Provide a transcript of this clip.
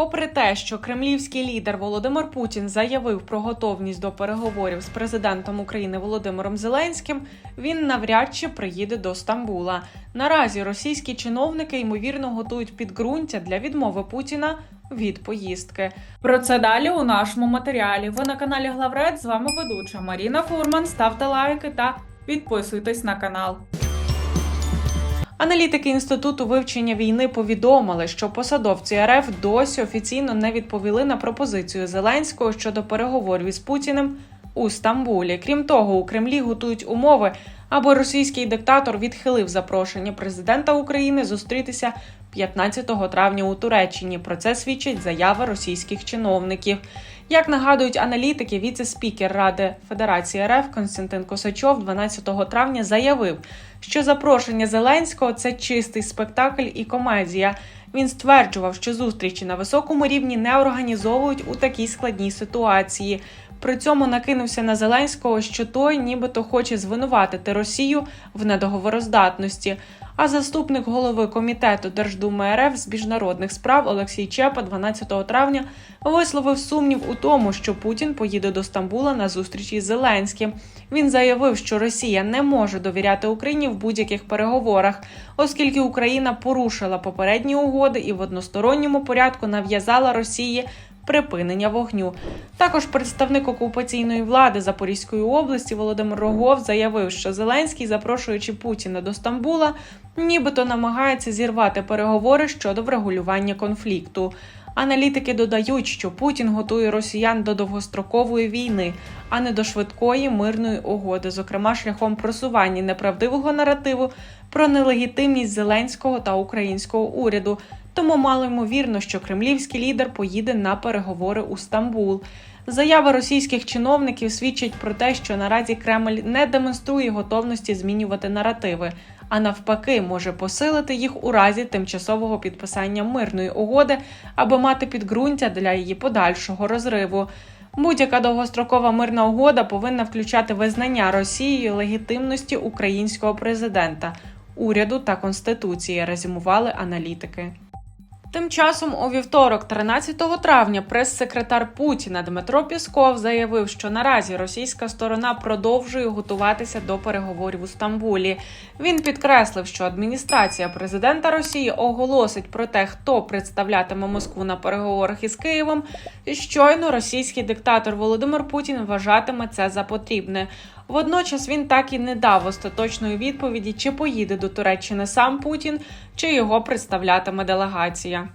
Попри те, що кремлівський лідер Володимир Путін заявив про готовність до переговорів з президентом України Володимиром Зеленським, він навряд чи приїде до Стамбула. Наразі російські чиновники ймовірно готують підґрунтя для відмови Путіна від поїздки. Про це далі у нашому матеріалі. Ви на каналі Главред. З вами ведуча Маріна Фурман. Ставте лайки та підписуйтесь на канал. Аналітики інституту вивчення війни повідомили, що посадовці РФ досі офіційно не відповіли на пропозицію Зеленського щодо переговорів із Путіним у Стамбулі. Крім того, у Кремлі готують умови, аби російський диктатор відхилив запрошення президента України зустрітися 15 травня у Туреччині. Про це свідчить заява російських чиновників. Як нагадують аналітики, віце-спікер Ради Федерації РФ Константин Косачов 12 травня заявив, що запрошення Зеленського це чистий спектакль і комедія. Він стверджував, що зустрічі на високому рівні не організовують у такій складній ситуації. При цьому накинувся на Зеленського, що той нібито хоче звинуватити Росію в недоговороздатності. А заступник голови комітету Держдуми РФ з міжнародних справ Олексій Чепа 12 травня висловив сумнів у тому, що Путін поїде до Стамбула на зустріч із Зеленським. Він заявив, що Росія не може довіряти Україні в будь-яких переговорах, оскільки Україна порушила попередні угоди і в односторонньому порядку нав'язала Росії припинення вогню. Також представник окупаційної влади Запорізької області Володимир Рогов заявив, що Зеленський, запрошуючи Путіна до Стамбула, нібито намагається зірвати переговори щодо врегулювання конфлікту. Аналітики додають, що Путін готує росіян до довгострокової війни, а не до швидкої мирної угоди, зокрема шляхом просування неправдивого наративу про нелегітимність Зеленського та українського уряду. Тому мало ймовірно, що кремлівський лідер поїде на переговори у Стамбул. Заява російських чиновників свідчить про те, що наразі Кремль не демонструє готовності змінювати наративи, а навпаки, може посилити їх у разі тимчасового підписання мирної угоди, аби мати підґрунтя для її подальшого розриву. Будь-яка довгострокова мирна угода повинна включати визнання Росією легітимності українського президента, уряду та конституції, резюмували аналітики. Тим часом у вівторок, 13 травня, прес-секретар Путіна Дмитро Пісков заявив, що наразі російська сторона продовжує готуватися до переговорів у Стамбулі. Він підкреслив, що адміністрація президента Росії оголосить про те, хто представлятиме Москву на переговорах із Києвом. І щойно російський диктатор Володимир Путін вважатиме це за потрібне. Водночас він так і не дав остаточної відповіді, чи поїде до Туреччини сам Путін, чи його представлятиме делегація.